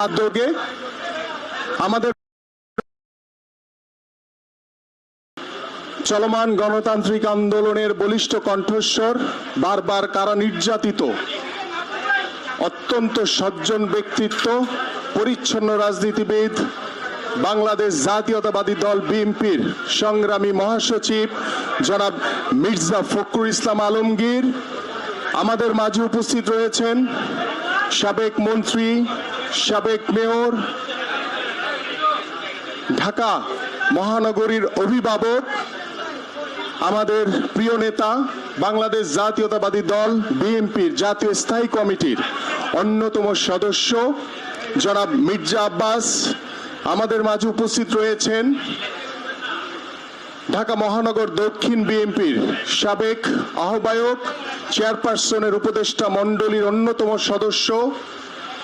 উদ্যোগে আমাদের চলমান গণতান্ত্রিক আন্দোলনের বলিষ্ঠ কণ্ঠস্বর বারবার কারা নির্যাতিত, অত্যন্ত সজ্জন ব্যক্তিত্ব, পরিচ্ছন্ন রাজনীতিবিদ, বাংলাদেশ জাতীয়তাবাদী দল বিএনপির সংগ্রামী মহাসচিব জনাব মির্জা ফখরুল ইসলাম আলমগীর, আমাদের মাঝে উপস্থিত রয়েছেন সাবেক মন্ত্রী সাবেক মেয়র, ঢাকা মহানগরীর অভিভাবক, আমাদের প্রিয় নেতা, বাংলাদেশ জাতীয়তাবাদী দল, বিএনপির জাতীয় স্থায়ী কমিটির অন্যতম সদস্য, জনাব মির্জা আব্বাস, আমাদের মাঝে উপস্থিত রয়েছেন ঢাকা মহানগর দক্ষিণ বিএনপির সাবেক আহ্বায়ক, চেয়ারপারসনের উপদেষ্টা মণ্ডলীর অন্যতম সদস্য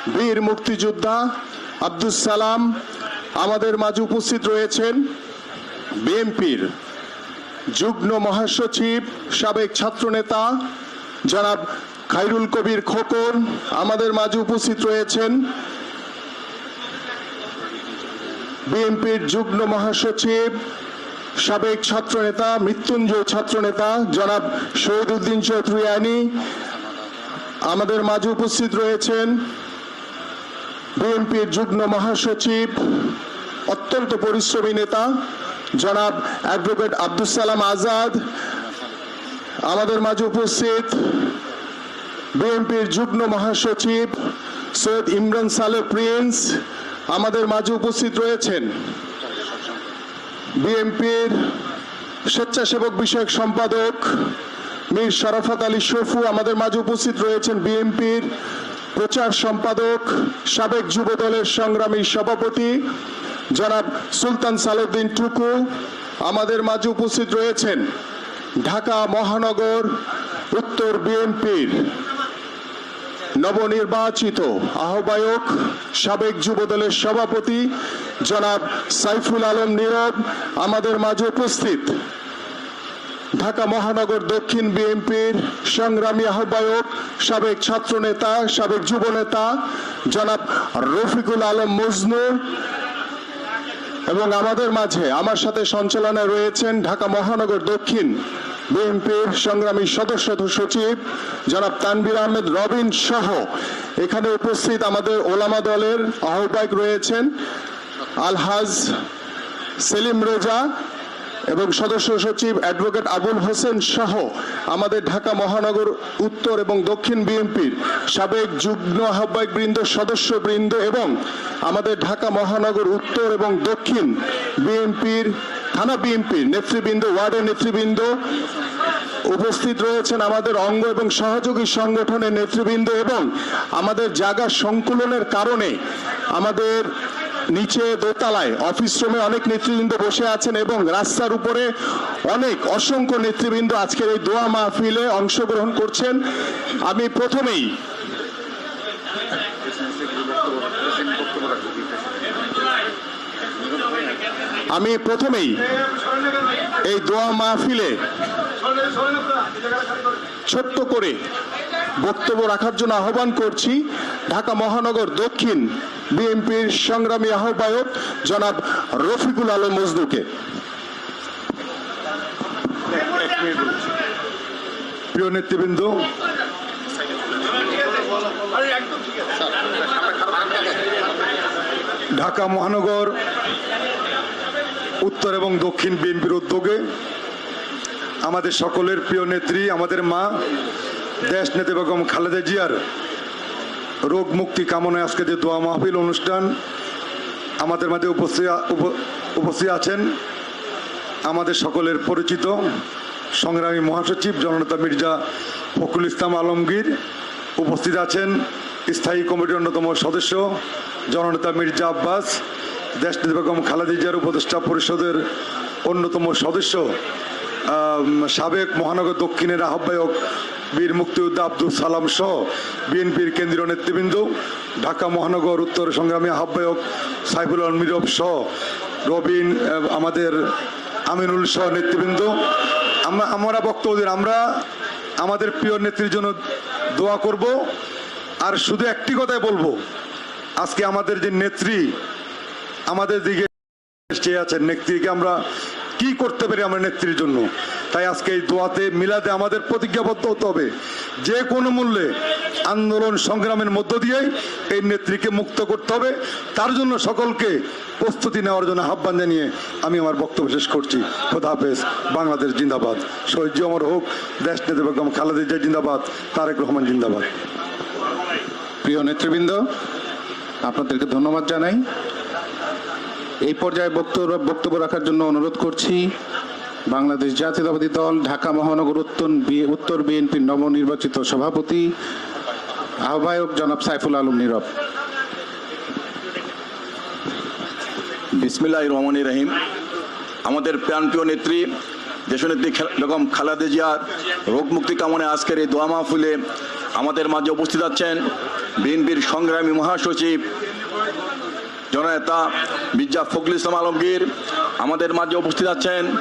বীর মুক্তিযোদ্ধা আব্দুস সালাম আমাদের মাঝে উপস্থিত রয়েছেন। বিএনপির যুগ্ম মহাসচিব, সাবেক ছাত্রনেতা জনাব খাইরুল কবির খোকন আমাদের মাঝে উপস্থিত রয়েছেন। বিএনপির যুগ্ম মহাসচিব, সাবেক ছাত্রনেতা, মৃত্যুঞ্জয় ছাত্রনেতা জনাব শহীদ উদ্দিন চৌধুরী আইনি আমাদের মাঝে উপস্থিত রয়েছেন। বিএনপির যুগ্ম মহাসচিব, অত্যন্ত পরিশ্রমী নেতা, জনাব অ্যাডভোকেট আব্দুল সালাম আজাদ, আমাদের মাঝে উপস্থিত বিএনপির যুগ্ম মহাসচিব সৈয়দ ইমরান সালে প্রিন্স, আমাদের মাঝে উপস্থিত রয়েছেন বিএনপির স্বেচ্ছাসেবক বিষয়ক সম্পাদক মীর শরাফত আলী শফু, আমাদের মাঝে উপস্থিত রয়েছেন বিএনপির প্রচার সম্পাদক, সাবেক যুব দলের সংগ্রামী সভাপতি, জনাব সুলতান সালুদ্দিন টুকু আমাদের মাঝে উপস্থিত রয়েছেন। ঢাকা মহানগর উত্তর বিএনপির নবনির্বাচিত আহ্বায়ক, সাবেক যুবদলের সভাপতি জনাব সাইফুল আলম নীরব আমাদের মাঝে উপস্থিত। ঢাকা মহানগর দক্ষিণ বিএনপির সংগ্রামী আহ্বায়ক, সাবেক ছাত্রনেতা, সাবেক যুবনেতা, জনাব রফিকুল আলম মজনু এবং আমাদের মাঝে আমার সাথে সঞ্চালনায় রয়েছেন ঢাকা মহানগর দক্ষিণ বিএনপির সংগ্রামী সদস্য সচিব জনাব তানবির আহমেদ রবিন সহ। এখানে উপস্থিত আমাদের ওলামা দলের আহ্বায়ক রয়েছেন আলহাজ সেলিম রেজা এবং সদস্য সচিব অ্যাডভোকেট আবুল হোসেন সহ আমাদের ঢাকা মহানগর উত্তর এবং দক্ষিণ বিএনপির সাবেক যুগ্ম আহ্বায়ক বৃন্দ সদস্য বৃন্দ এবং আমাদের ঢাকা মহানগর উত্তর এবং দক্ষিণ বিএনপির থানা বিএনপির নেতৃবৃন্দ, ওয়ার্ডের নেতৃবৃন্দ উপস্থিত রয়েছেন আমাদের অঙ্গ এবং সহযোগী সংগঠনের নেতৃবৃন্দ এবং আমাদের জায়গা সংকুলনের কারণে আমাদের নিচে দোতলায় অফিস রুমে অনেক নেতৃবৃন্দ বসে আছেন এবং রাস্তার উপরে অনেক অসংখ্য নেতৃবৃন্দ আজকের এই দোয়া মাহফিলে অংশগ্রহণ করছেন। আমি প্রথমেই আমি প্রথমেই এই দোয়া মাহফিলে ছোট্ট করে বক্তব্য রাখার জন্য আহ্বান করছি। ঢাকা মহানগর দক্ষিণ বিএনপির সংগ্রামী আহ্বায়ক জনাব রফিকুল আলম মজদুকে প্রিয় নেতৃবৃন্দ, ঢাকা মহানগর, উত্তর এবং দক্ষিণ বিএনপির উদ্যোগে আমাদের সকলের প্রিয় নেত্রী, আমাদের মা, দেশ নেতা বেগম খালেদা জিয়ার রোগ মুক্তি কামনায় আজকে যে দোয়া মাহফিল অনুষ্ঠান আমাদের মাঝে উপস্থিত উপ- উপস্থিত আছেন আমাদের সকলের পরিচিত সংগ্রামী মহাসচিব জননেতা মির্জা ফখরুল ইসলাম আলমগীর উপস্থিত আছেন, স্থায়ী কমিটির অন্যতম সদস্য জননেতা মির্জা আব্বাস দেশনেতা বেগম খালেদা জিয়ার উপদেষ্টা পরিষদের অন্যতম সদস্য সাবেক মহানগর দক্ষিণের আহ্বায়ক বীর মুক্তিযোদ্ধা আব্দুল সালাম সহ বিএনপির কেন্দ্রীয় নেতৃবৃন্দ, ঢাকা মহানগর উত্তর সংগ্রামী আহ্বায়ক সাইফুল আলম নীরব সহ রবিন আমাদের আমিনুল সহ নেতৃবৃন্দ। আমরা আমরা বক্তব্য দিন, আমরা আমাদের প্রিয় নেত্রীর জন্য দোয়া করব। আর শুধু একটি কথাই বলব, আজকে আমাদের যে নেত্রী, আমাদের দিকে চেয়ে আছেন, নেত্রীকে আমরা কি করতে পারি আমার নেত্রীর জন্য? তাই আজকে এই দোয়াতে মিলাতে আমাদের প্রতিজ্ঞাবদ্ধ হতে হবে। যে কোনো মূল্যে আন্দোলন সংগ্রামের মধ্য দিয়েই এই নেত্রীকে মুক্ত করতে হবে। তার জন্য সকলকে প্রস্তুতি নেওয়ার জন্য আহ্বান জানিয়ে আমি আমার বক্তব্য শেষ করছি। খোদা হাফেজ, বাংলাদেশ জিন্দাবাদ। শহীদ অমর হোক, দেশ নেতা বেগম খালেদা জিন্দাবাদ, তারেক রহমান জিন্দাবাদ। প্রিয় নেতৃবৃন্দ, আপনাদেরকে ধন্যবাদ জানাই। এই পর্যায়ে বক্তব্য বক্তব্য রাখার জন্য অনুরোধ করছি বাংলাদেশ জাতীয়তাবাদী দল, ঢাকা মহানগর উত্তর উত্তর বিএনপির নবনির্বাচিত সভাপতি, আহ্বায়ক জনাব সাইফুল আলম নীরব। বিসমিল্লাহ রহমান রহিম। আমাদের প্রাণপ্রিয় নেত্রী, দেশনেত্রী বেগম খালাদে জিয়ার রোগ মুক্তি কামনায় আজকের এই দোয়া মাহফিলে আমাদের মাঝে উপস্থিত আছেন বিএনপির সংগ্রামী মহাসচিব জননেতা মির্জা ফখরুল ইসলাম আলমগীর আমাদের মাঝে উপস্থিত আছেন।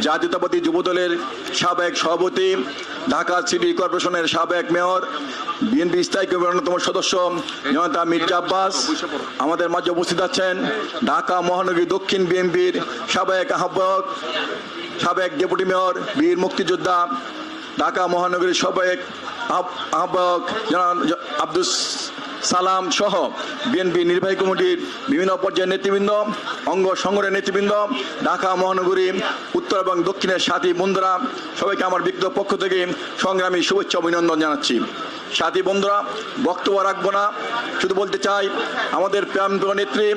জাতীয়তাবাদী যুবদলের সাবেক সভাপতি, ঢাকা সিটি কর্পোরেশনের সাবেক মেয়র, বিএনপি স্থায়ী কমিটির অন্যতম সদস্য জনতা মির্জা আব্বাস আমাদের মাঝে উপস্থিত আছেন। ঢাকা মহানগরী দক্ষিণ বিএনপির সাবেক আহ্বায়ক, সাবেক ডেপুটি মেয়র, বীর মুক্তিযোদ্ধা, ঢাকা মহানগরীর সাবেক আহ্ব- আহ্বায়ক আব্দুস সালাম সহ বিএনপি নির্বাহী কমিটির বিভিন্ন পর্যায়ের নেতৃবৃন্দ, অঙ্গ সংগঠনের নেতৃবৃন্দ, ঢাকা মহানগরী, উত্তর এবং দক্ষিণের সাথী বন্ধুরা, সবাইকে আমার ব্যক্তিগত পক্ষ থেকে সংগ্রামী শুভেচ্ছা অভিনন্দন জানাচ্ছি। সাথী বন্ধুরা, বক্তব্য রাখব না, শুধু বলতে চাই, আমাদের প্রাণপ্রিয় নেত্রী,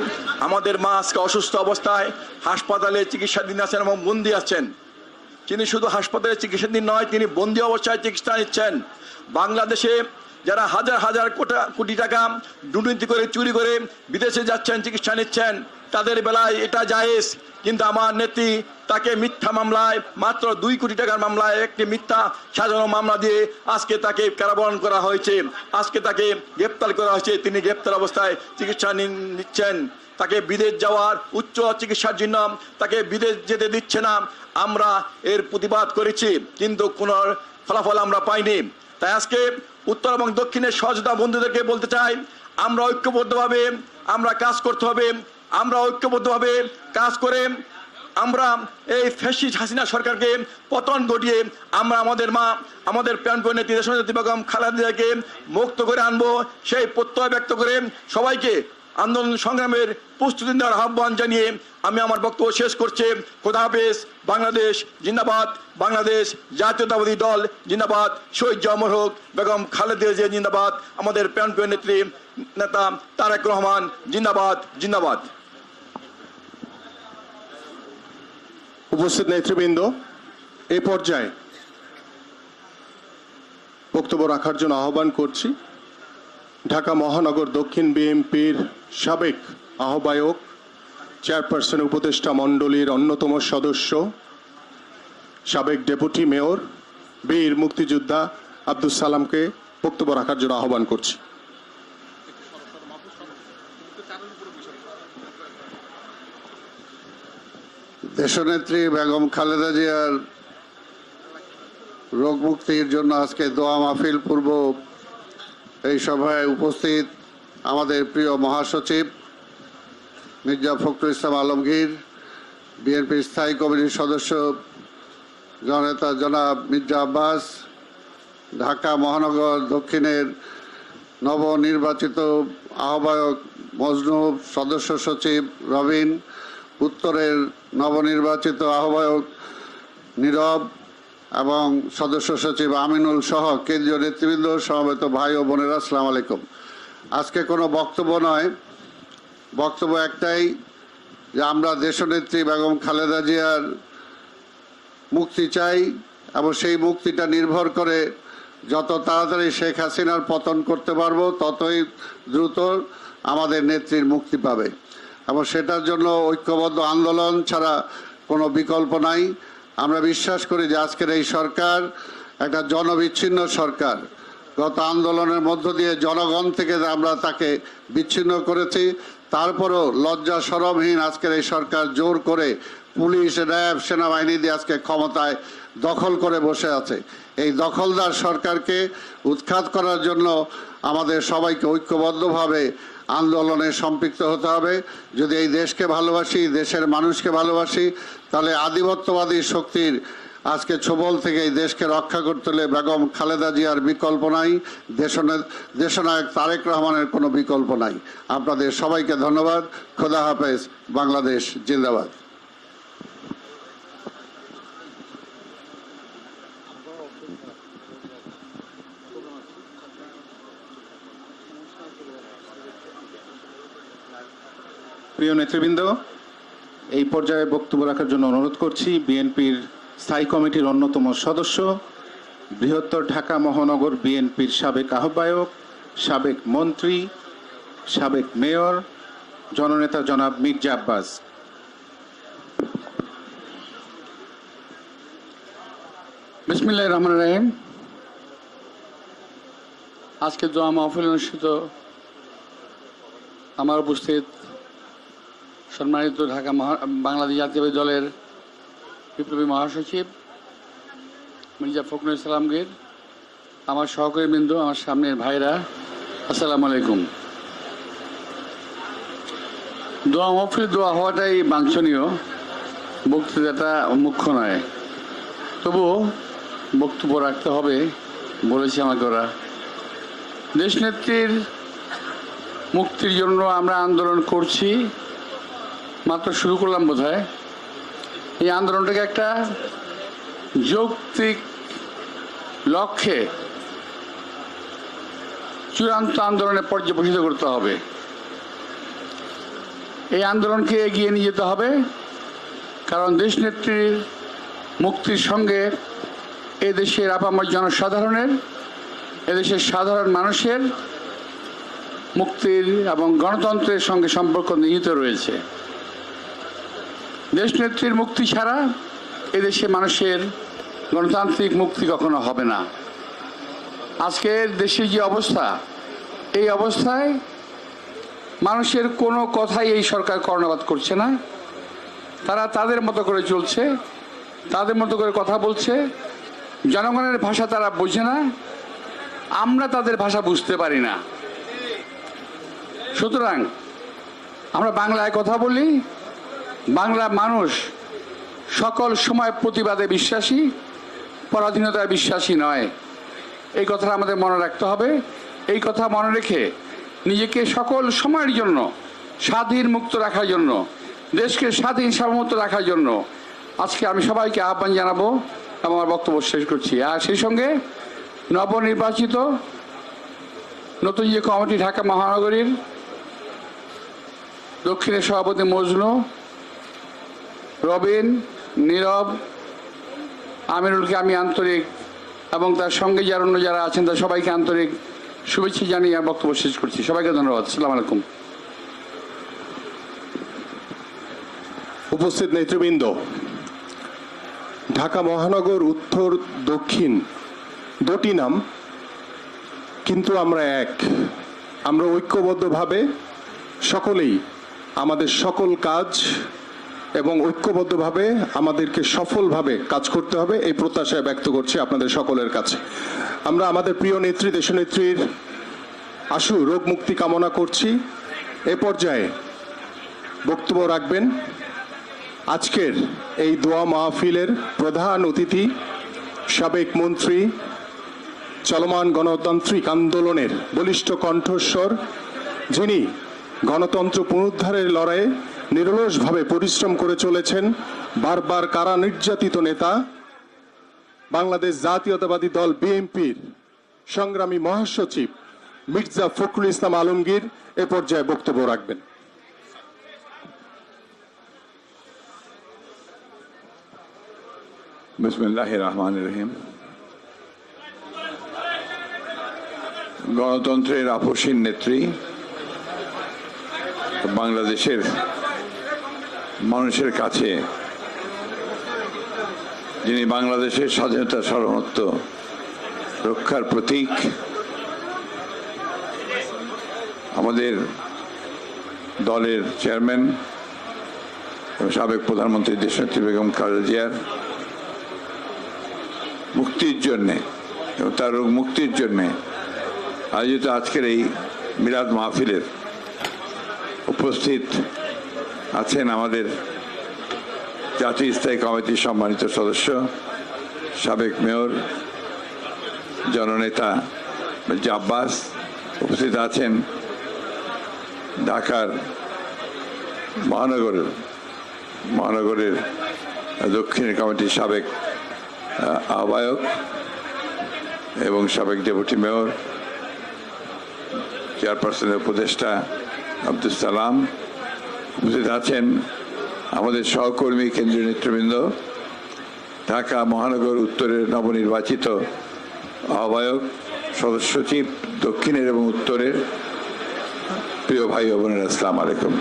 আমাদের মা আজকে অসুস্থ অবস্থায় হাসপাতালে চিকিৎসাধীন আছেন এবং বন্দি আছেন। তিনি শুধু হাসপাতালে চিকিৎসাধীন নয়, তিনি বন্দি অবস্থায় চিকিৎসা নিচ্ছেন। বাংলাদেশে যারা হাজার হাজার কোটা, কোটি টাকা দুর্নীতি করে, চুরি করে বিদেশে যাচ্ছেন, চিকিৎসা নিচ্ছেন, তাদের বেলায় এটা জায়েজ। কিন্তু আমার নেত্রী তাকে মিথ্যা মামলায়, মাত্র দুই কোটি টাকার মামলায় একটি মিথ্যা সাজানো মামলা দিয়ে আজকে তাকে কারাবরণ করা হয়েছে। আজকে তাকে গ্রেপ্তার করা হয়েছে। তিনি গ্রেপ্তার অবস্থায় চিকিৎসা নিচ্ছেন। তাকে বিদেশ যাওয়ার উচ্চ চিকিৎসার জন্য তাকে বিদেশ যেতে দিচ্ছে না। আমরা এর প্রতিবাদ করেছি, কিন্তু কোনো ফলাফল আমরা পাইনি। তাই আজকে উত্তর এবং দক্ষিণের সহযোগিতা বন্ধুদেরকে বলতে চাই, আমরা ঐক্যবদ্ধভাবে আমরা কাজ করতে হবে, আমরা ঐক্যবদ্ধভাবে কাজ করে আমরা এই ফেসি হাসিনা সরকারকে পতন ঘটিয়ে আমরা আমাদের মা, আমাদের প্রাণপ্রিয় নেত্রী, দেশনেত্রী বেগম খালেদাকে মুক্ত করে আনব। সেই প্রত্যয় ব্যক্ত করে সবাইকে আন্দোলন সংগ্রামের প্রস্তুতি নেওয়ার আহ্বান জানিয়ে আমি আমার বক্তব্য শেষ করছি। খোদা হাফেজ, বাংলাদেশ জিন্দাবাদ, বাংলাদেশ জাতীয়তাবাদী দল জিন্দাবাদ, শহীদ জামর হোক, বেগম খালেদা জিয়া জিন্দাবাদ, আমাদের প্রাণপ্রিয় নেত্রী নেতা তারেক রহমান জিন্দাবাদ জিন্দাবাদ। উপস্থিত নেতৃবৃন্দ এই পর্যায়ে বক্তব্য রাখার জন্য আহ্বান করছি। ঢাকা মহানগর দক্ষিণ বিএনপির সাবেক আহ্বায়ক, চেয়ারপারসন উপদেষ্টা মণ্ডলীর অন্যতম সদস্য, সাবেক ডেপুটি মেয়র, বীর মুক্তিযোদ্ধা আব্দুল সালামকে বক্তব্য রাখার জন্য আহ্বান করছি। দেশনেত্রী বেগম খালেদা জিয়ার রোগ মুক্তির জন্য আজকে দোয়া মাহফিল পূর্ব এই সভায় উপস্থিত আমাদের প্রিয় মহাসচিব মির্জা ফখরুল ইসলাম আলমগীর বিএনপির স্থায়ী কমিটির সদস্য জননেতা জনাব মির্জা আব্বাস, ঢাকা মহানগর দক্ষিণের নবনির্বাচিত আহ্বায়ক মজনুব, সদস্য সচিব রবিন, উত্তরের নবনির্বাচিত আহ্বায়ক নীরব এবং সদস্য সচিব আমিনুল সহ কেন্দ্রীয় নেতৃবৃন্দ, সমবেত ভাই ও বোনেরা, আসসালামু আলাইকুম। আজকে কোনো বক্তব্য নয়। বক্তব্য একটাই যে আমরা দেশনেত্রী বেগম খালেদা জিয়ার মুক্তি চাই এবং সেই মুক্তিটা নির্ভর করে যত তাড়াতাড়ি শেখ হাসিনার পতন করতে পারব, ততই দ্রুত আমাদের নেত্রীর মুক্তি পাবে। এবং সেটার জন্য ঐক্যবদ্ধ আন্দোলন ছাড়া কোনো বিকল্প নাই। আমরা বিশ্বাস করি যে আজকের এই সরকার একটা জনবিচ্ছিন্ন সরকার। গত আন্দোলনের মধ্য দিয়ে জনগণ থেকে আমরা তাকে বিচ্ছিন্ন করেছি, তারপরও লজ্জা সরমহীন আজকের এই সরকার জোর করে পুলিশ, র্যাব, সেনাবাহিনী দিয়ে আজকে ক্ষমতায় দখল করে বসে আছে। এই দখলদার সরকারকে উৎখাত করার জন্য আমাদের সবাইকে ঐক্যবদ্ধভাবে আন্দোলনে সম্পৃক্ত হতে হবে। যদি এই দেশকে ভালোবাসি দেশের মানুষকে ভালোবাসি, তাহলে আধিপত্যবাদী শক্তির আজকে ছোবল থেকে এই দেশকে রক্ষা করতে হলে বেগম খালেদা জিয়ার বিকল্প নাই। দেশনে- দেশনায়ক তারেক রহমানের কোনো বিকল্প নাই। আপনাদের সবাইকে ধন্যবাদ। খোদা হাফেজ, বাংলাদেশ জিন্দাবাদ। প্রিয় নেতৃবৃন্দ, এই পর্যায়ে বক্তব্য রাখার জন্য অনুরোধ করছি বিএনপির স্থায়ী কমিটির অন্যতম সদস্য, বৃহত্তর ঢাকা মহানগর বিএনপির সাবেক আহ্বায়ক, সাবেক মন্ত্রী, সাবেক মেয়র, জননেতা জনাব মির্জা আব্বাস। বিসমিল্লাহ রহমান রাহিম। আজকে দোয়া মাহফিল অনুষ্ঠিত। আমার উপস্থিত সম্মানিত ঢাকা মহা, বাংলাদেশ জাতীয়বাদী দলের বিপ্লবী মহাসচিব মির্জা ফখরুল ইসলামগীর, আমার সহকারী বিন্দু, আমার সামনের ভাইরা, আসসালামু আলাইকুম। দোয়া মাহফিল, দোয়া হওয়াটাই বাঞ্ছনীয়, বক্তৃতাটা মুখ্য নয়। তবুও বক্তব্য রাখতে হবে বলেছে আমাকে ওরা। দেশনেত্রীর মুক্তির জন্য আমরা আন্দোলন করছি মাত্র শুরু করলাম বোধ হয় এই আন্দোলনটাকে একটা যৌক্তিক লক্ষ্যে চূড়ান্ত আন্দোলনে পর্যবেসিত করতে হবে। এই আন্দোলনকে এগিয়ে নিয়ে যেতে হবে, কারণ দেশনেত্রীর মুক্তির সঙ্গে এদেশের আপামর জনসাধারণের এদেশের সাধারণ মানুষের মুক্তির এবং গণতন্ত্রের সঙ্গে সম্পর্ক নিহিত রয়েছে। দেশনেত্রীর মুক্তি ছাড়া এদেশে মানুষের গণতান্ত্রিক মুক্তি কখনো হবে না। আজকের দেশের যে অবস্থা, এই অবস্থায় মানুষের কোনো কথাই এই সরকার কর্ণপাত করছে না। তারা তাদের মতো করে চলছে, তাদের মতো করে কথা বলছে। জনগণের ভাষা তারা বোঝে না, আমরা তাদের ভাষা বুঝতে পারি না। সুতরাং আমরা বাংলায় কথা বলি বাংলা মানুষ সকল সময় প্রতিবাদে বিশ্বাসী, পরাধীনতায় বিশ্বাসী নয়। এই কথাটা আমাদের মনে রাখতে হবে। এই কথা মনে রেখে নিজেকে সকল সময়ের জন্য স্বাধীন মুক্ত রাখার জন্য, দেশকে স্বাধীন সার্বভৌমত্ব রাখার জন্য আজকে আমি সবাইকে আহ্বান জানাব এবং আমার বক্তব্য শেষ করছি। আর সেই সঙ্গে নবনির্বাচিত নতুন যে কমিটি ঢাকা মহানগরীর দক্ষিণের সভাপতি মজনু রবিন, নীরব, আমিরুলকে আমি আন্তরিক এবং তার সঙ্গে যারা অন্য যারা আছেন তার সবাইকে আন্তরিক শুভেচ্ছা জানিয়ে বক্তব্য শেষ করছি। সবাইকে ধন্যবাদ। সালাম আলাইকুম। উপস্থিত নেতৃবৃন্দ, ঢাকা মহানগর উত্তর দক্ষিণ দুটি নাম, কিন্তু আমরা এক। আমরা ঐক্যবদ্ধভাবে সকলেই আমাদের সকল কাজ এবং ঐক্যবদ্ধভাবে আমাদেরকে সফলভাবে কাজ করতে হবে, এই প্রত্যাশায় ব্যক্ত করছি আপনাদের সকলের কাছে। আমরা আমাদের প্রিয় নেত্রী, দেশনেত্রীর আশু রোগ মুক্তি কামনা করছি। এ পর্যায়ে বক্তব্য রাখবেন আজকের এই দোয়া মাহফিলের প্রধান অতিথি, সাবেক মন্ত্রী, চলমান গণতান্ত্রিক আন্দোলনের বলিষ্ঠ কণ্ঠস্বর, যিনি গণতন্ত্র পুনরুদ্ধারের লড়াইয়ে নিরলসভাবে পরিশ্রম করে চলেছেন বারবার কারা নির্যাতিত নেতা? বাংলাদেশ জাতীয়তাবাদী দল বিএনপির সংগ্রামী মহাসচিব মির্জা ফখরুল ইসলাম আলমগীর এ পর্যায়ে বক্তব্য রাখবেন। বিসমিল্লাহ রহমান রহিম। গণতন্ত্রের আপসীন নেত্রী বাংলাদেশের মানুষের কাছে যিনি বাংলাদেশের স্বাধীনতা সার্বভৌমত্ব রক্ষার প্রতীক, আমাদের দলের চেয়ারম্যান এবং সাবেক প্রধানমন্ত্রী দেশনেত্রী বেগম খালেদা মুক্তির জন্যে এবং তার মুক্তির জন্যে আয়োজিত আজকের এই মিলাদ মাহফিলের উপস্থিত আছেন আমাদের জাতীয় স্থায়ী কমিটির সম্মানিত সদস্য, সাবেক মেয়র, জননেতা জাব্বাস উপস্থিত আছেন, ঢাকার মহানগরের মহানগরের দক্ষিণের কমিটির সাবেক আহ্বায়ক এবং সাবেক ডেপুটি মেয়র, চেয়ারপারসনের উপদেষ্টা আব্দুল সালাম, উপস্থিত আছেন আমাদের সহকর্মী কেন্দ্রীয় নেতৃবৃন্দ, ঢাকা মহানগর উত্তরের নবনির্বাচিত আহ্বায়ক, সদস্য সচিব, দক্ষিণের এবং উত্তরের প্রিয় ভাই বোনেরা, আসসালাম আলাইকুম।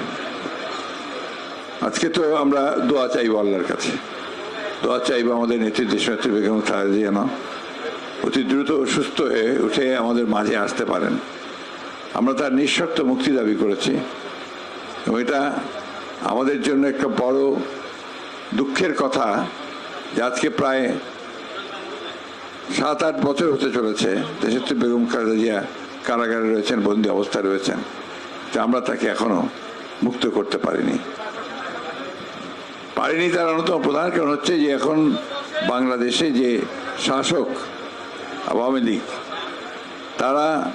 আজকে তো আমরা দোয়া চাইব আল্লাহর কাছে। দোয়া চাইব আমাদের নেত্রী দেশনেত্রী বেগম খালেদা যেন অতি দ্রুত সুস্থ হয়ে উঠে আমাদের মাঝে আসতে পারেন। আমরা তার নিঃশর্ত মুক্তি দাবি করেছি। এবং এটা আমাদের জন্য একটা বড় দুঃখের কথা যে আজকে প্রায় সাত আট বছর হতে চলেছে দেশত্রী বেগম খালেদা কারাগারে রয়েছেন, বন্দি অবস্থায় রয়েছেন। যে আমরা তাকে এখনও মুক্ত করতে পারিনি। পারিনি তার অন্যতম প্রধান কারণ হচ্ছে যে এখন বাংলাদেশে যে শাসক আওয়ামী লীগ, তারা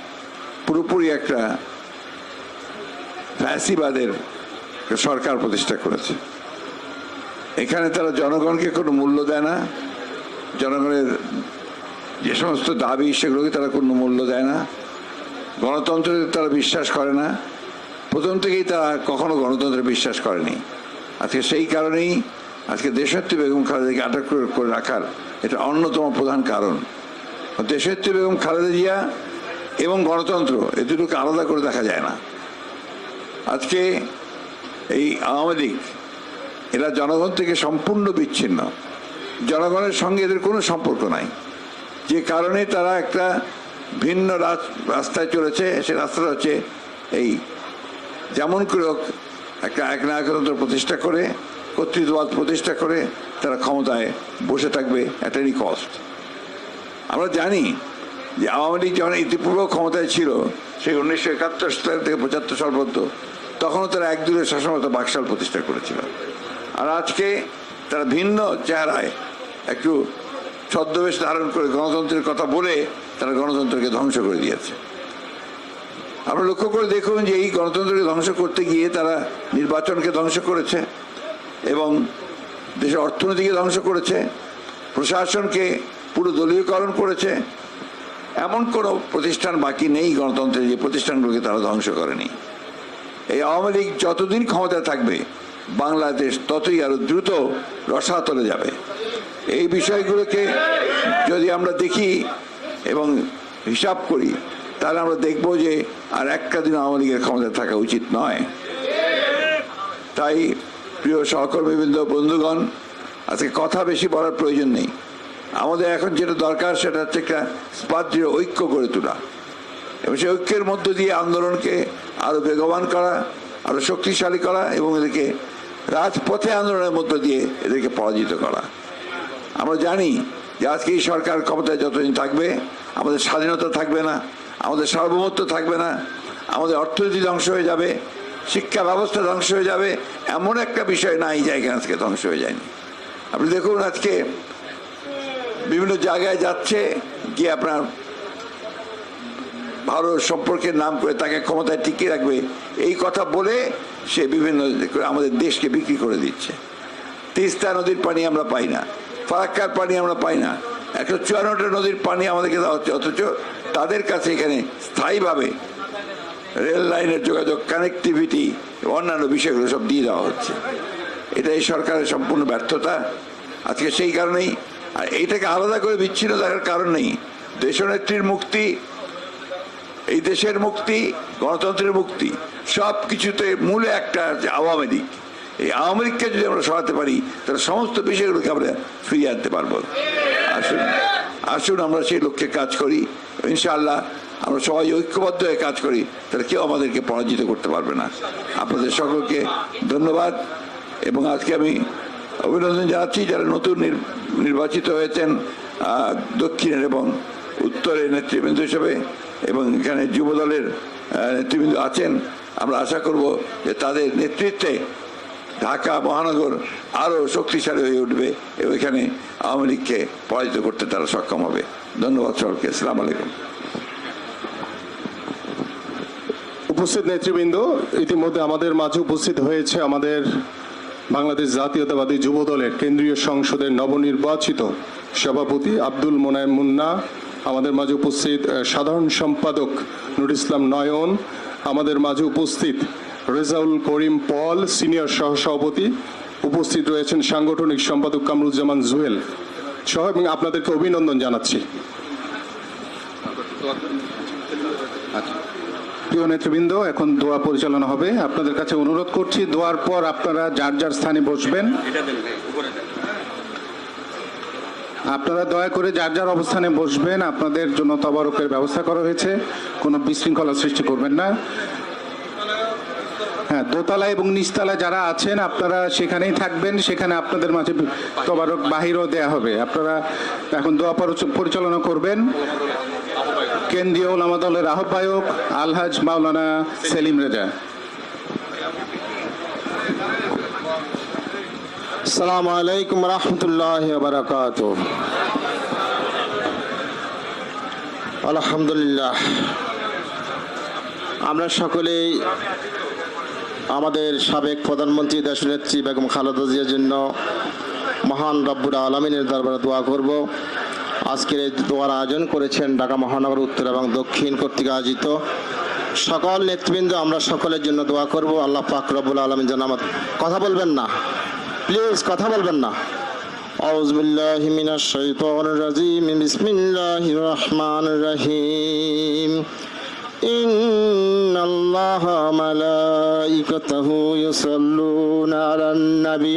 পুরোপুরি একটা ফ্যাসিবাদের সরকার প্রতিষ্ঠা করেছে। এখানে তারা জনগণকে কোনো মূল্য দেয় না। জনগণের যে সমস্ত দাবি, সেগুলোকে তারা কোনো মূল্য দেয় না। গণতন্ত্রে তারা বিশ্বাস করে না। প্রথম থেকেই তারা কখনো গণতন্ত্রে বিশ্বাস করেনি। আজকে সেই কারণেই আজকে দেশত্রী বেগম খালেদাকে আটক করে- করে রাখার এটা অন্যতম প্রধান কারণ। দেশত্রী বেগম খালেদা জিয়া এবং গণতন্ত্র, এ দুটোকে আলাদা করে দেখা যায় না। আজকে এই আওয়ামী লীগ, এরা জনগণ থেকে সম্পূর্ণ বিচ্ছিন্ন। জনগণের সঙ্গে এদের কোনো সম্পর্ক নাই। যে কারণে তারা একটা ভিন্ন রাস্তায় চলেছে, সে রাস্তাটা হচ্ছে এই যেমন করে একটা একনায়কতন্ত্র প্রতিষ্ঠা করে, কর্তৃত্ববাদ প্রতিষ্ঠা করে, তারা ক্ষমতায় বসে থাকবে অ্যাট এনি কস্ট আমরা জানি যে আওয়ামী লীগ যখন ইতিপূর্ব ক্ষমতায় ছিল, সেই উনিশশো একাত্তর সাল থেকে পঁচাত্তর সাল পর্যন্ত, তখনও তারা এক দূরে শাসনমতো বাকশাল প্রতিষ্ঠা করেছিল। আর আজকে তারা ভিন্ন চেহারায় একটু ছদ্মবেশ ধারণ করে গণতন্ত্রের কথা বলে তারা গণতন্ত্রকে ধ্বংস করে দিয়েছে। আমরা লক্ষ্য করে দেখুন যে এই গণতন্ত্রকে ধ্বংস করতে গিয়ে তারা নির্বাচনকে ধ্বংস করেছে এবং দেশের অর্থনীতিকে ধ্বংস করেছে, প্রশাসনকে পুরো দলীয়করণ করেছে এমন কোনো প্রতিষ্ঠান বাকি নেই গণতন্ত্রের যে প্রতিষ্ঠানগুলোকে তারা ধ্বংস করেনি। এই আওয়ামী লীগ যতদিন ক্ষমতায় থাকবে, বাংলাদেশ ততই আরও দ্রুত রসাতলে যাবে। এই বিষয়গুলোকে যদি আমরা দেখি এবং হিসাব করি, তাহলে আমরা দেখব যে আর একটা দিন আওয়ামী লীগের ক্ষমতায় থাকা উচিত নয়। তাই প্রিয় সহকর্মীবৃন্দ, বন্ধুগণ, আজকে কথা বেশি বলার প্রয়োজন নেই। আমাদের এখন যেটা দরকার সেটা হচ্ছে একটা স্পাদ্রীয় ঐক্য গড়ে তোলা। এবং সেই ঐক্যের মধ্য দিয়ে আন্দোলনকে আরও বেগবান করা, আরও শক্তিশালী করা এবং এদেরকে রাজপথে আন্দোলনের মধ্য দিয়ে এদেরকে পরাজিত করা। আমরা জানি যে আজকে এই সরকার ক্ষমতায় যতদিন থাকবে, আমাদের স্বাধীনতা থাকবে না, আমাদের সার্বভৌমত্ব থাকবে না, আমাদের অর্থনীতি ধ্বংস হয়ে যাবে, শিক্ষা ব্যবস্থা ধ্বংস হয়ে যাবে, এমন একটা বিষয় নাই যা এখানে আজকে ধ্বংস হয়ে যায়নি। আপনি দেখুন আজকে বিভিন্ন জায়গায় যাচ্ছে, গিয়ে আপনার ভালো সম্পর্কের নাম করে তাকে ক্ষমতায় টিকিয়ে রাখবে। এই কথা বলে সে বিভিন্ন আমাদের দেশকে বিক্রি করে দিচ্ছে। তিস্তা নদীর পানি আমরা পাই না, ফারাক্কার পানি আমরা পাই না, একশো চুয়ান্নটা নদীর পানি আমাদেরকে দেওয়া হচ্ছে, অথচ তাদের কাছে এখানে স্থায়ীভাবে রেল লাইনের যোগাযোগ কানেক্টিভিটি অন্যান্য বিষয়গুলো সব দিয়ে দেওয়া হচ্ছে। এটা এই সরকারের সম্পূর্ণ ব্যর্থতা। আজকে সেই কারণেই আর এইটাকে আলাদা করে বিচ্ছিন্ন থাকার কারণ নেই। দেশনেত্রীর মুক্তি, এই দেশের মুক্তি, গণতন্ত্রের মুক্তি সব কিছুতে মূলে একটা আওয়ামী লীগ। এই আওয়ামী লীগকে যদি আমরা সরাতে পারি, তাহলে সমস্ত বিষয়গুলোকে আমরা ফিরিয়ে আনতে পারব। আসুন আসুন আমরা সেই লক্ষ্যে কাজ করি। ইনশাআল্লাহ আমরা সবাই ঐক্যবদ্ধ হয়ে কাজ করি, তাহলে কেউ আমাদেরকে পরাজিত করতে পারবে না। আপনাদের সকলকে ধন্যবাদ, এবং আজকে আমি অভিনন্দন জানাচ্ছি যারা নতুন নির্বাচিত হয়েছেন দক্ষিণের এবং উত্তরের নেতৃবৃন্দ হিসেবে এবং এখানে যুব দলের নেতৃবৃন্দ আছেন। আমরা আশা করব যে তাদের নেতৃত্বে ঢাকা মহানগর আরও শক্তিশালী হয়ে উঠবে এবং এখানে আওয়ামী লীগকে পরাজিত করতে তারা সক্ষম হবে। ধন্যবাদ সরকারকে আসসালামু আলাইকুম। উপস্থিত নেতৃবৃন্দ, ইতিমধ্যে আমাদের মাঝে উপস্থিত হয়েছে আমাদের বাংলাদেশ জাতীয়তাবাদী যুব দলের কেন্দ্রীয় সংসদের নবনির্বাচিত সভাপতি আব্দুল মোনায়েম মুন্না, আমাদের মাঝে উপস্থিত সাধারণ সম্পাদক নুর ইসলাম নয়ন, আমাদের মাঝে উপস্থিত রেজাউল করিম পল, সিনিয়র সহসভাপতি উপস্থিত রয়েছেন সাংগঠনিক সম্পাদক কামরুজ্জামান জুয়েল সহ, এবং আপনাদেরকে অভিনন্দন জানাচ্ছি। প্রিয় নেতৃবৃন্দ, এখন দোয়া পরিচালনা হবে। আপনাদের কাছে অনুরোধ করছি, দোয়ার পর আপনারা যার যার স্থানে বসবেন, আপনারা দয়া করে যার যার অবস্থানে বসবেন, আপনাদের জন্য তবারকের ব্যবস্থা করা হয়েছে। কোনো বিশৃঙ্খলা সৃষ্টি করবেন না। হ্যাঁ দোতলা এবং নিচতলা যারা আছেন, আপনারা সেখানেই থাকবেন। সেখানে আপনাদের মাঝে তবারক বাহিরও দেয়া হবে। আপনারা এখন দোয়া পরিচ- পরিচালনা করবেন। কেন্দ্রীয় ওলামা দলের আহ্বায়ক আলহাজ মাওলানা সেলিম রেজা। সালাম আলাইকুম রহমতুল্লাহ বারাকাত আলহামদুলিল্লাহ। আমরা সকলেই আমাদের সাবেক প্রধানমন্ত্রী দেশনেত্রী বেগম খালেদা জিয়ার জন্য মহান রব্বুর আলমিনের দরবারে দোয়া করব। আজকের এই দোয়ার আয়োজন করেছেন ঢাকা মহানগর উত্তর এবং দক্ষিণ কর্তৃক আয়োজিত সকল নেতৃবৃন্দ আমরা সকলের জন্য দোয়া করব আল্লাহ পাক রব্বুল আলমিন যেন আমার কথা বলবেন না প্লিজ কথা বলবেন না أعوذ بالله من الشيطان الرجيم بسم الله الرحمن الرحيم إن الله ملائكته يصلون على النبي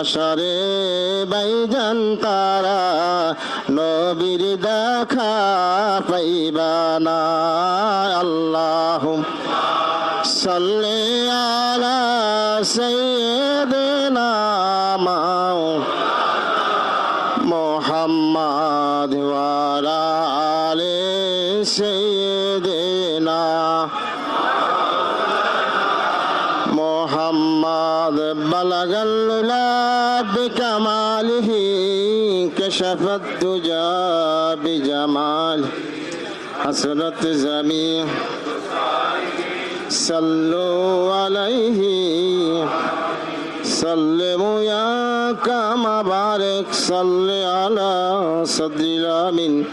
হাসারে বাইজান তারা নবীর দেখা পাইবা না। আল্লাহ সাল্লি আলা সাইয়্যিদিনা মাও মোহাম্মদ ওয়ালা আলে সাইয়্যিদিনা كشفت الدجى بجمال حسرت زمين صلوا عليه سلموا يا كما بارك صل على صدر الامين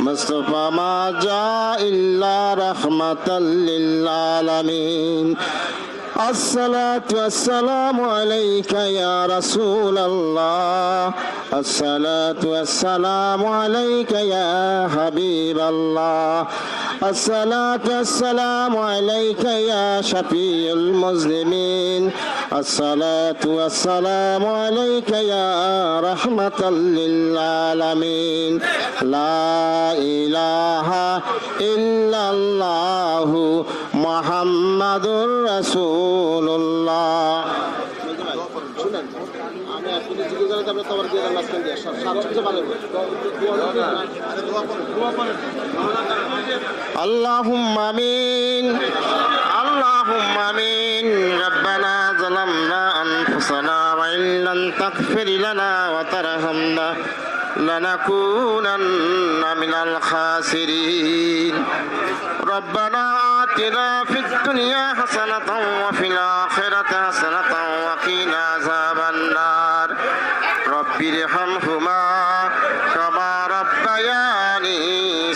مصطفى ما جاء الا رحمه للعالمين الصلاة والسلام عليك يا رسول الله. الصلاة والسلام عليك يا حبيب الله. الصلاة والسلام عليك يا شفيع المسلمين. الصلاة والسلام عليك يا رحمة للعالمين. لا إله إلا الله محمد رسول الله اللهم امين اللهم امين ربنا ظلمنا انفسنا وان لم تغفر لنا وترحمنا لنكونن من الخاسرين ربنا آتنا في الدنيا حسنة وفي الآخرة حسنة وقنا عذاب النار رب ارحمهما كما ربياني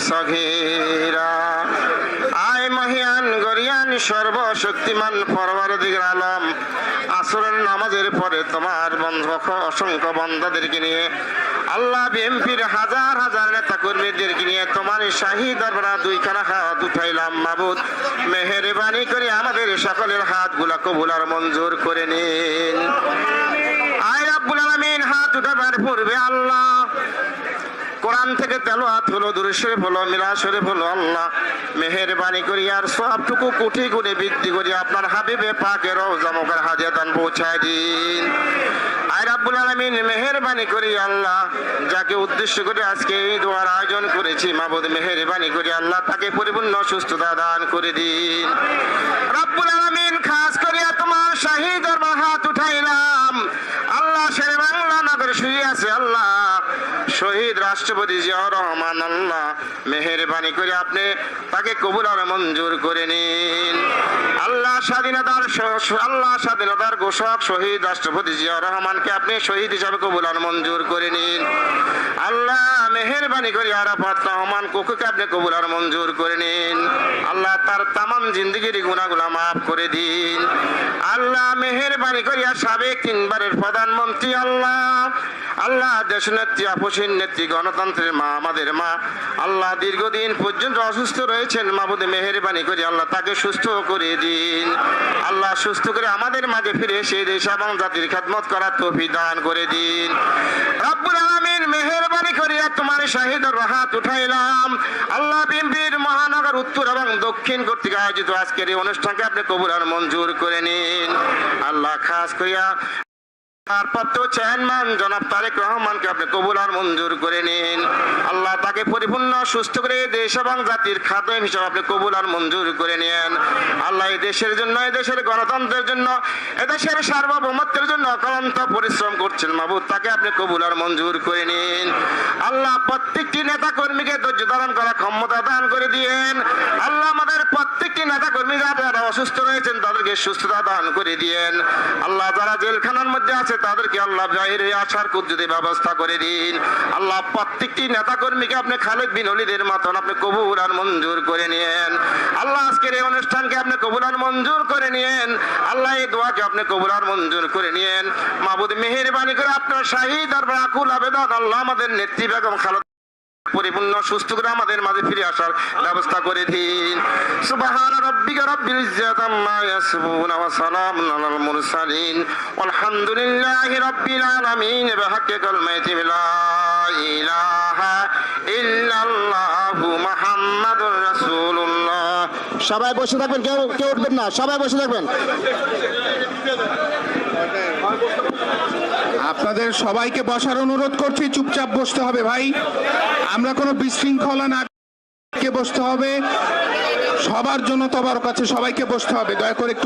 صغيرا আয় মহিয়ান গরিয়ান সর্বশক্তিমান পরবার দিগের আলম আসরের নামাজের পরে তোমার বন্ধ অসংখ্য বন্ধাদেরকে নিয়ে আল্লাহ বিএমপির হাজার হাজার নেতা কর্মীদেরকে নিয়ে তোমার শাহী দরবারা দুইখানা হাত উঠাইলাম, মাবুদ। মেহেরবানি করে আমাদের সকলের হাতগুলা কবুল আর মঞ্জুর করে নিন। আয় রাব্বুল আলামিন, হাত উঠাবার পূর্বে আল্লাহ কোরআন থেকে তেলোয়াত হলো, দূরে শরীফ হলো হলো আল্লাহ। মেহেরবানি করি আর সবটুকু কোটি গুণে বৃদ্ধি করি, আপনার হাবিবে পাকের রওজামকের হাজিয়াদান পৌঁছায় দিন। আয় রাব্বুল আলামিন, মেহেরবানি করি আল্লাহ, যাকে উদ্দেশ্য করে আজকে এই দোয়ার আয়োজন করেছি, মাবুদ মেহেরবানি করি আল্লাহ, তাকে পরিপূর্ণ সুস্থতা দান করে দিন। রাব্বুল আলামিন, খাস করিয়া তোমার শাহী দরবার হাত উঠাইলাম। আল্লাহ শহীদ রাষ্ট্রপতি রহমান আল্লাহ, মেহেরবানি করে আপনি তাকে কবুল আর মঞ্জুর করে নিন। আল্লাহ স্বাধীনতার আল্লাহ স্বাধীনতার ঘোষক শহীদ রাষ্ট্রপতি জিয়াউর রহমানকে আপনি শহীদ হিসাবে কবুল আর মঞ্জুর করে নিন। আল্লাহ মেহেরবানি করে আরাফাত রহমান কুকুকে আপনি কবুল আর মঞ্জুর করে নিন। আল্লাহ তার তামাম জিন্দগির গুণাগুলা মাফ করে দিন। আল্লাহ মেহেরবানি করিয়া সাবেক তিনবারের প্রধানমন্ত্রী আল্লাহ। আল্লাহ দেশ নেত্রী, আপসীন নেত্রী, গণতন্ত্রের মা, আমাদের মা। আল্লাহ দীর্ঘদিন পর্যন্ত অসুস্থ রয়েছেন মেহেরবানি করে আল্লাহ তাকে সুস্থ করে দিন। আল্লাহ সুস্থ করে আমাদের মাঝে ফিরে এসে দেশ এবং জাতির করার তৌফিক দান করে দিন। রব্বুল আলামিন মেহেরবানি করিয়া তোমার শাহিদের হাত উঠাইলাম আল্লাহ বিম্বির মহানগর উত্তর এবং দক্ষিণ কর্তৃক আয়োজিত আজকের এই অনুষ্ঠানকে আপনি কবুল আর মঞ্জুর করে নিন। আল্লাহ খাস করিয়া ভারপ্রাপ্ত চেয়ারম্যান জনাব তারেক রহমানকে আপনি কবুল আর মঞ্জুর করে নিন। আল্লাহ তাকে পরিপূর্ণ, সুস্থ করে দেশ এবং জাতির খাদ্য হিসাবে আপনি কবুল আর মঞ্জুর করে নেন আল্লাহ এই দেশের জন্য, এই দেশের গণতন্ত্রের জন্য এদেশের সার্বভৌমত্বের জন্য অক্লান্ত পরিশ্রম করছেন মাহবুব তাকে আপনি কবুল আর মঞ্জুর করে নিন। আল্লাহ প্রত্যেকটি নেতা কর্মীকে ধৈর্য ধারণ করার ক্ষমতা দান করে দিয়েন। আল্লাহ আমাদের প্রত্যেকটি নেতা কর্মী যারা অসুস্থ রয়েছেন, তাদেরকে সুস্থতা দান করে দিয়েন। আল্লাহ যারা জেলখানার মধ্যে আছে তাদেরকে আল্লাহ বাইরে আসার যদি ব্যবস্থা করে দিন। আল্লাহ প্রত্যেকটি নেতা কর্মীকে আপনি খালেদ বিন অলিদের মতন আপনি কবুল আর মঞ্জুর করে নিয়েন। আল্লাহ আজকের এই অনুষ্ঠানকে আপনি কবুল আর মঞ্জুর করে নিয়েন। আল্লাহ এই দোয়াকে আপনি কবুল আর মঞ্জুর করে নিয়েন। মাহবুদ মেহেরবানি করে আপনার শাহিদ আর আকুল আবেদন, আল্লাহ আমাদের নেত্রী বেগম খালেদ পরিপূর্ণ, সুস্থ করে আমাদের মাঝে ফিরে আসার ব্যবস্থা করে দিন। সুবহান রাব্বিকা রাব্বিল ইজ্জাতি আম্মা ইয়াসিফুন ওয়া সালামুন আলাল মুরসালিন। ওয়ালহামদুলিল্লাহি রাব্বিল আলামিন। বিহাক্কি কালিমাতি লা ইলাহা ইল্লাল্লাহু মুহাম্মাদুর রাসূলুল্লাহ। সবাই বসে থাকবেন, কেউ কেউ উঠবেন না, সবাই বসে থাকবেন। আপনাদের সবাইকে বসার অনুরোধ করছি, চুপচাপ বসতে হবে ভাই। আমরা কোনো বিশৃঙ্খলা না বসতে হবে। সবার জন্য তোমার কাছে সবাইকে বসতে হবে। দয়া করে একটু